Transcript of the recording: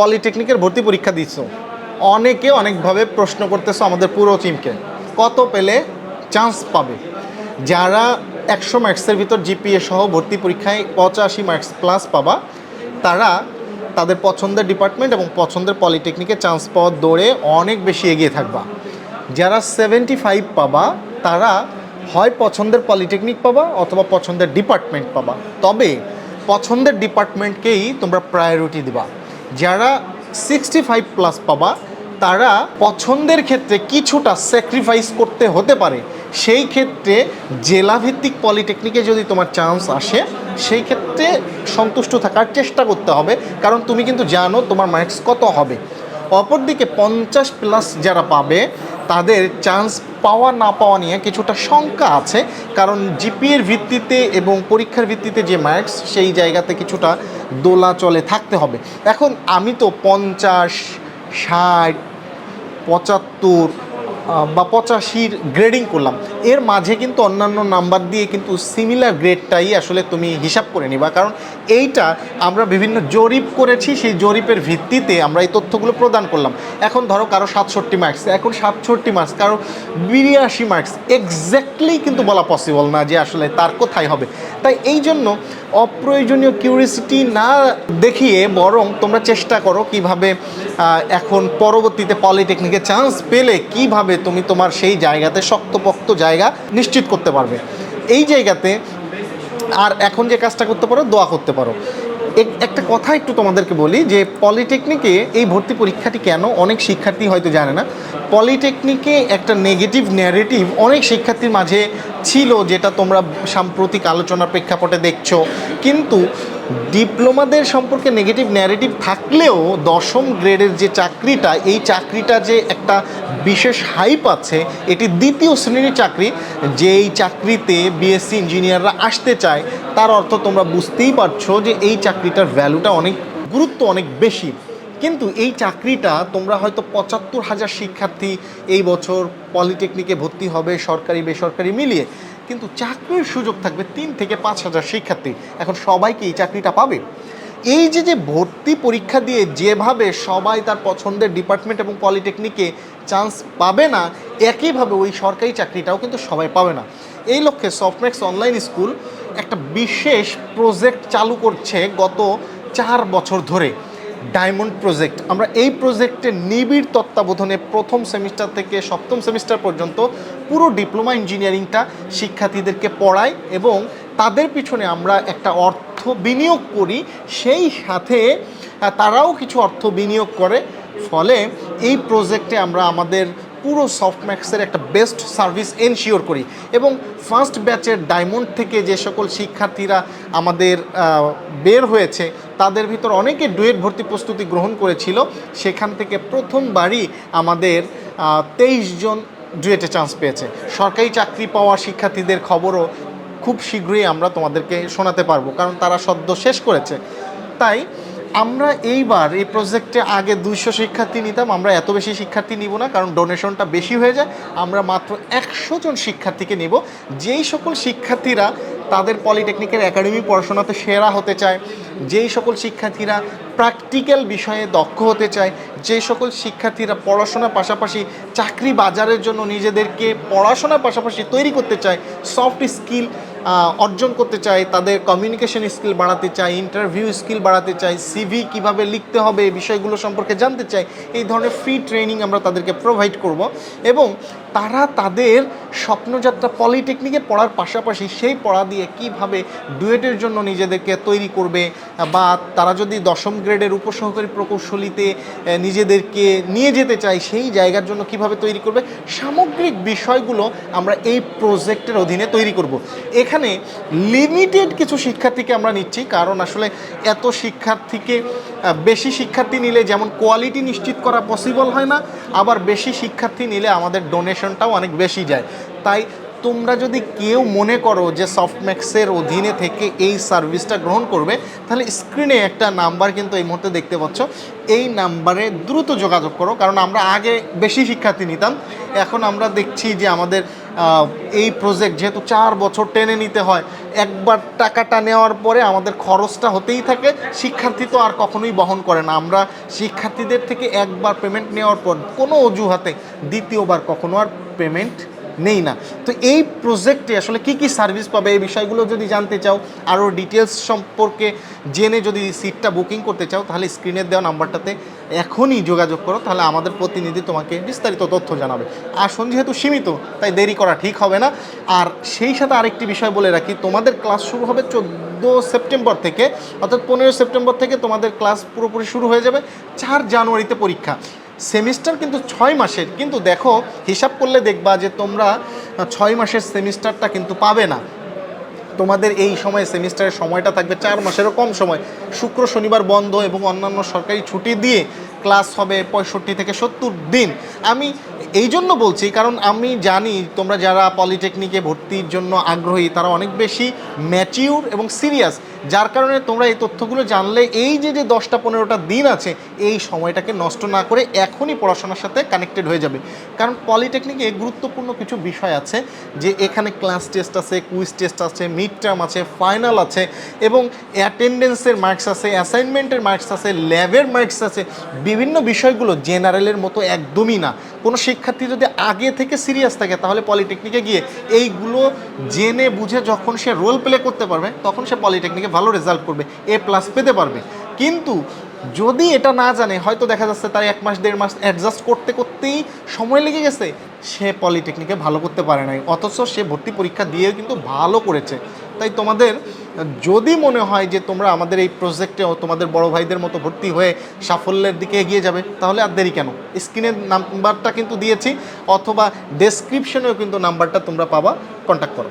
পলিটেকনিকের ভর্তি পরীক্ষা দিচ্ছ অনেকে অনেকভাবে প্রশ্ন করতেছো আমাদের পুরো টিমকে কত পেলে চান্স পাবে? যারা একশো মার্কসের ভিতর জিপিএ সহ ভর্তি পরীক্ষায় পঁচাশি মার্কস প্লাস পাবা, তারা তাদের পছন্দের ডিপার্টমেন্ট এবং পছন্দের পলিটেকনিকে চান্স পাওয়ার দৌড়ে অনেক বেশি এগিয়ে থাকবা। যারা সেভেন্টি ফাইভ পাবা, তারা হয় পছন্দের পলিটেকনিক পাবা অথবা পছন্দের ডিপার্টমেন্ট পাবা। তবে পছন্দের ডিপার্টমেন্টকেই তোমরা প্রায়োরিটি দিবা। যারা সিক্সটি ফাইভ প্লাস পাবা, তারা পছন্দের ক্ষেত্রে কিছুটা স্যাক্রিফাইস করতে হতে পারে। সেই ক্ষেত্রে জেলাভিত্তিক পলিটেকনিকে যদি তোমার চান্স আসে, সেই ক্ষেত্রে সন্তুষ্ট থাকার চেষ্টা করতে হবে। কারণ তুমি কিন্তু জানো তোমার মার্কস কত হবে। অপরদিকে পঞ্চাশ প্লাস যারা পাবে তাদের চান্স পাওয়া না পাওয়া নিয়ে কিছুটা শঙ্কা আছে। কারণ জিপিএর ভিত্তিতে এবং পরীক্ষার ভিত্তিতে যে মার্কস সেই জায়গাতে কিছুটা দোলা চলে থাকতে হবে। এখন আমি তো পঞ্চাশ, ষাট, পঁচাত্তর বা পঁচাশির গ্রেডিং করলাম। এর মাঝে কিন্তু অন্যান্য নাম্বার দিয়ে কিন্তু সিমিলার গ্রেডটাই আসলে তুমি হিসাব করে নিবা। কারণ এইটা আমরা বিভিন্ন জরিপ করেছি, সেই জরিপের ভিত্তিতে আমরা এই তথ্যগুলো প্রদান করলাম। এখন ধরো কারও সাতষট্টি মার্কস এখন সাতষট্টি মার্কস কারও বিরাশি মার্কস এক্স্যাক্টলি কিন্তু বলা পসিবল না যে আসলে তার কোথায় হবে। তাই এই জন্য অপ্রয়োজনীয় কিউরিসিটি না দেখিয়ে বরং তোমরা চেষ্টা করো কীভাবে এখন পরবর্তীতে পলিটেকনিকে চান্স পেলে কীভাবে তুমি তোমার সেই জায়গাতে শক্তপোক্ত জায়গা নিশ্চিত করতে পারবে। এই জায়গাতে আর এখন যে কাজটা করতে পারো, দোয়া করতে পারো। এক- একটা কথা একটু তোমাদেরকে বলি যে, পলিটেকনিকে এই ভর্তি পরীক্ষাটি কেন? অনেক শিক্ষার্থী হয়তো জানে না। পলিটেকনিকে একটা নেগেটিভ ন্যারেটিভ অনেক শিক্ষার্থীর মাঝে ছিল যেটা তোমরা সাম্প্রতিক আলোচনার প্রেক্ষাপটে দেখছ। কিন্তু ডিপ্লোমাদের সম্পর্কে নেগেটিভ ন্যারেটিভ থাকলেও দশম গ্রেডের যে চাকরিটা, এই চাকরিটা যে একটা বিশেষ হাইপ আছে, এটি দ্বিতীয় শ্রেণির চাকরি। যেই চাকরিতে বিএসসি ইঞ্জিনিয়াররা আসতে চায়, তার অর্থ তোমরা বুঝতেই পারছ যে এই চাকরিটার ভ্যালুটা অনেক, গুরুত্ব অনেক বেশি। কিন্তু এই চাকরিটা তোমরা হয়তো পঁচাত্তর হাজার শিক্ষার্থী এই বছর পলিটেকনিকে ভর্তি হবে সরকারি, বেসরকারি মিলিয়ে। কিন্তু চাকরির সুযোগ থাকবে তিন থেকে পাঁচ হাজার শিক্ষার্থী। এখন সবাইকে এই চাকরিটা পাবে? এই যে যে ভর্তি পরীক্ষা দিয়ে যেভাবে সবাই তার পছন্দের ডিপার্টমেন্ট এবং পলিটেকনিকে চান্স পাবে না, একইভাবে ওই সরকারি চাকরিটাও কিন্তু সবাই পাবে না। এই লক্ষ্যে সফটম্যাক্স অনলাইন স্কুল একটা বিশেষ প্রজেক্ট চালু করছে গত চার বছর ধরে। Diamond project. আমরা এই প্রজেক্টের নিবিড় তত্ত্বাবধানে প্রথম সেমিস্টার থেকে সপ্তম সেমিস্টার পর্যন্ত পুরো ডিপ্লোমা ইঞ্জিনিয়ারিংটা শিক্ষার্থীদেরকে পড়াই এবং তাদের পিছনে আমরা একটা অর্থ বিনিয়োগ করি। সেই সাথে তারাও কিছু অর্থ বিনিয়োগ করে। ফলে এই প্রজেক্টে আমরা আমাদের পুরো সফটম্যাক্সের একটা বেস্ট সার্ভিস এনশিওর করি। এবং ফার্স্ট ব্যাচের ডায়মন্ড থেকে যে সকল শিক্ষার্থীরা আমাদের বের হয়েছে, তাদের ভিতর অনেকে ডুয়েট ভর্তি প্রস্তুতি গ্রহণ করেছিল। সেখান থেকে প্রথমবারই আমাদের তেইশ জন ডুয়েটে চান্স পেয়েছে। সরকারি চাকরি পাওয়া শিক্ষার্থীদের খবরও খুব শীঘ্রই আমরা তোমাদেরকে শোনাতে পারব, কারণ তারা সদ্য শেষ করেছে। তাই আমরা এইবার এই প্রজেক্টে আগে দুইশো শিক্ষার্থী নিতাম, আমরা এত বেশি শিক্ষার্থী নিব না, কারণ ডোনেশনটা বেশি হয়ে যায়। আমরা মাত্র একশো জন শিক্ষার্থীকে নিব, যেই সকল শিক্ষার্থীরা তাদের পলিটেকনিকের একাডেমি পড়াশোনাতে সেরা হতে চায়, যেই সকল শিক্ষার্থীরা প্র্যাকটিক্যাল বিষয়ে দক্ষ হতে চায় যে সকল শিক্ষার্থীরা পড়াশোনার পাশাপাশি চাকরি বাজারের জন্য নিজেদেরকে পড়াশোনার পাশাপাশি তৈরি করতে চায় সফট স্কিল অর্জন করতে চাই, তাদের কমিউনিকেশন স্কিল বাড়াতে চাই ইন্টারভিউ স্কিল বাড়াতে চাই সিভি কীভাবে লিখতে হবে, এই বিষয়গুলো সম্পর্কে জানতে চাই, এই ধরনের ফ্রি ট্রেনিং আমরা তাদেরকে প্রোভাইড করব। এবং তারা তাদের স্বপ্নযাত্রা পলিটেকনিকে পড়ার পাশাপাশি সেই পড়া দিয়ে কীভাবে ডুয়েটের জন্য নিজেদেরকে তৈরি করবে, বা তারা যদি দশম গ্রেডের উপসহকারী প্রকৌশলীতে নিজেদেরকে নিয়ে যেতে চায় সেই জায়গার জন্য কীভাবে তৈরি করবে, সামগ্রিক বিষয়গুলো আমরা এই প্রজেক্টের অধীনে তৈরি করব। এখানে লিমিটেড কিছু শিক্ষার্থীকে আমরা নিচ্ছি, কারণ আসলে এত শিক্ষার্থীকে বেশি শিক্ষার্থী নিলে যেমন কোয়ালিটি নিশ্চিত করা পসিবল হয় না আবার বেশি শিক্ষার্থী নিলে আমাদের ডোনেশনটাও অনেক বেশি যায়। তাই তোমরা যদি কেউ মনে করো যে সফটম্যাক্সের অধীনে থেকে এই সার্ভিসটা গ্রহণ করবে, তাহলে স্ক্রিনে একটা নাম্বার কিন্তু এই মুহূর্তে দেখতে পাচ্ছ। এই নাম্বারে দ্রুত যোগাযোগ করো, কারণ আমরা আগে বেশি শিক্ষার্থী নিতাম। এখন আমরা দেখছি যে আমাদের এই প্রজেক্ট যেহেতু চার বছর টেনে নিতে হয়, একবার টাকাটা নেওয়ার পরে আমাদের খরচটা হতেই থাকে, শিক্ষার্থী তো আর কখনোই বহন করে না। আমরা শিক্ষার্থীদের থেকে একবার পেমেন্ট নেওয়ার পর কোনো অজুহাতে দ্বিতীয়বার কখনো আর পেমেন্ট নেই না। তো এই প্রজেক্টে আসলে কি কি সার্ভিস পাবে? এই বিষয়গুলো যদি জানতে চাও, আরও ডিটেলস সম্পর্কে জেনে যদি সিটটা বুকিং করতে চাও, তাহলে স্ক্রিনে দেওয়া নাম্বারটাতে এখনই যোগাযোগ করো, তাহলে আমাদের প্রতিনিধি তোমাকে বিস্তারিত তথ্য জানাবে। আসন যেহেতু সীমিত, তাই দেরি করা ঠিক হবে না। আর সেই সাথে আরেকটি বিষয় বলে রাখি, তোমাদের ক্লাস শুরু হবে চোদ্দ সেপ্টেম্বর থেকে, অর্থাৎ পনেরো সেপ্টেম্বর থেকে তোমাদের ক্লাস পুরোপুরি শুরু হয়ে যাবে চার জানুয়ারিতে পরীক্ষা। সেমিস্টার কিন্তু ছয় মাসের। কিন্তু দেখো, হিসাব করলে দেখবা যে তোমরা ছয় মাসের সেমিস্টারটা কিন্তু পাবে না। তোমাদের এই সময় সেমিস্টারের সময়টা থাকবে চার মাসেরও কম সময়। শুক্র, শনিবার বন্ধ এবং অন্যান্য সরকারি ছুটি দিয়ে ক্লাস হবে পঁয়ষট্টি থেকে সত্তর দিন। আমি এই জন্য বলছি, কারণ আমি জানি তোমরা যারা পলিটেকনিকে ভর্তির জন্য আগ্রহী, তারা অনেক বেশি ম্যাচিউর এবং সিরিয়াস। যার কারণে তোমরা এই তথ্যগুলো জানলে এই যে যে দশটা পনেরোটা দিন আছে, এই সময়টাকে নষ্ট না করে এখনই পড়াশোনার সাথে কানেক্টেড হয়ে যাবে। কারণ পলিটেকনিকে গুরুত্বপূর্ণ কিছু বিষয় আছে যে, এখানে ক্লাস টেস্ট আছে কুইজ টেস্ট আছে মিড টার্ম আছে ফাইনাল আছে এবং অ্যাটেন্ডেন্সের মার্কস আছে অ্যাসাইনমেন্টের মার্কস আছে ল্যাবের মার্কস আছে। বিভিন্ন বিষয়গুলো জেনারেলের মতো একদমই না। কোনো শিক্ষার্থী যদি আগে থেকে সিরিয়াস থাকে, তাহলে পলিটেকনিকে গিয়ে এইগুলো জেনে বুঝে যখন সে রোল প্লে করতে পারবে, তখন সে পলিটেকনিকে ভালো রেজাল্ট করবে এ প্লাস পেতে পারবে। কিন্তু যদি এটা না জানে, হয়তো দেখা যাচ্ছে তার এক মাস, দেড় মাস অ্যাডজাস্ট করতে করতেই সময় লেগে গেছে। সে পলিটেকনিকে ভালো করতে পারে নাই, অথচ সে ভর্তি পরীক্ষা দিয়ে কিন্তু ভালো করেছে। তাই তোমাদের যদি মনে হয় যে তোমরা আমাদের এই প্রজেক্টেও তোমাদের বড় ভাইদের মতো ভর্তি হয়ে সাফল্যের দিকে এগিয়ে যাবে, তাহলে আর দেরি কেন? স্ক্রিনের নাম্বারটা কিন্তু দিয়েছি, অথবা ডেসক্রিপশনেও কিন্তু নাম্বারটা তোমরা পাবা কন্ট্যাক্ট করো।